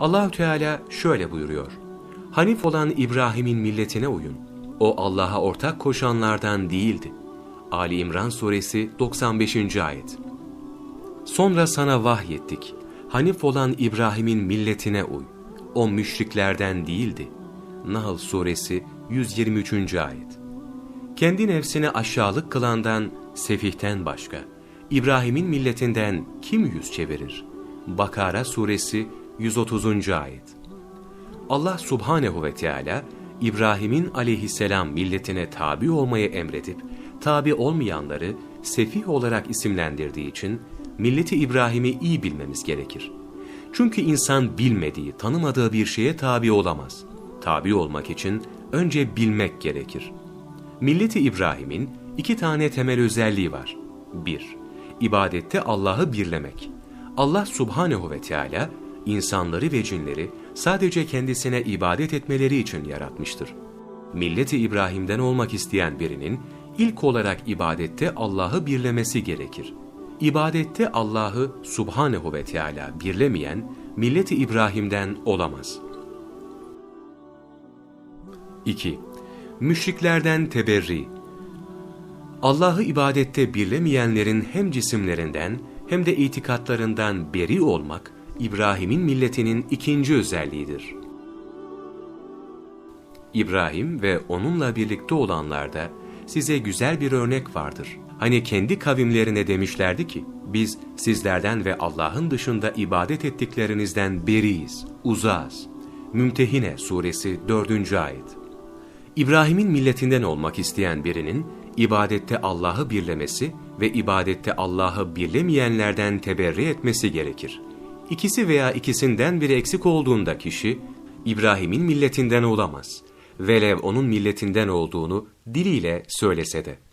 Allahü Teala şöyle buyuruyor. Hanif olan İbrahim'in milletine uyun. O Allah'a ortak koşanlardan değildi. Ali İmran suresi 95. ayet. Sonra sana vahyettik. Hanif olan İbrahim'in milletine uy. O müşriklerden değildi. Nahl suresi 123. ayet. Kendi nefsini aşağılık kılandan, sefihten başka, İbrahim'in milletinden kim yüz çevirir? Bakara suresi 130. ayet. Allah subhanehu ve Teala İbrahim'in aleyhisselam milletine tabi olmayı emredip, tabi olmayanları sefih olarak isimlendirdiği için, milleti İbrahim'i iyi bilmemiz gerekir. Çünkü insan bilmediği, tanımadığı bir şeye tabi olamaz. Tabi olmak için önce bilmek gerekir. Milleti İbrahim'in iki tane temel özelliği var. 1. İbadette Allah'ı birlemek. Allah subhanehu ve Teala insanları ve cinleri sadece kendisine ibadet etmeleri için yaratmıştır. Milleti İbrahim'den olmak isteyen birinin ilk olarak ibadette Allah'ı birlemesi gerekir. İbadette Allah'ı subhanehu ve Teala birlemeyen milleti İbrahim'den olamaz. 2. Müşriklerden teberri Allah'ı ibadette birlemeyenlerin hem cisimlerinden hem de itikatlarından beri olmak, İbrahim'in milletinin ikinci özelliğidir. İbrahim ve onunla birlikte olanlarda size güzel bir örnek vardır. Hani kendi kavimlerine demişlerdi ki, biz sizlerden ve Allah'ın dışında ibadet ettiklerinizden beriyiz, uzağız. Mümtehine suresi 4. ayet. İbrahim'in milletinden olmak isteyen birinin, ibadette Allah'ı birlemesi ve ibadette Allah'ı birlemeyenlerden teberri etmesi gerekir. İkisi veya ikisinden biri eksik olduğunda kişi, İbrahim'in milletinden olamaz. Velev onun milletinden olduğunu diliyle söylese de.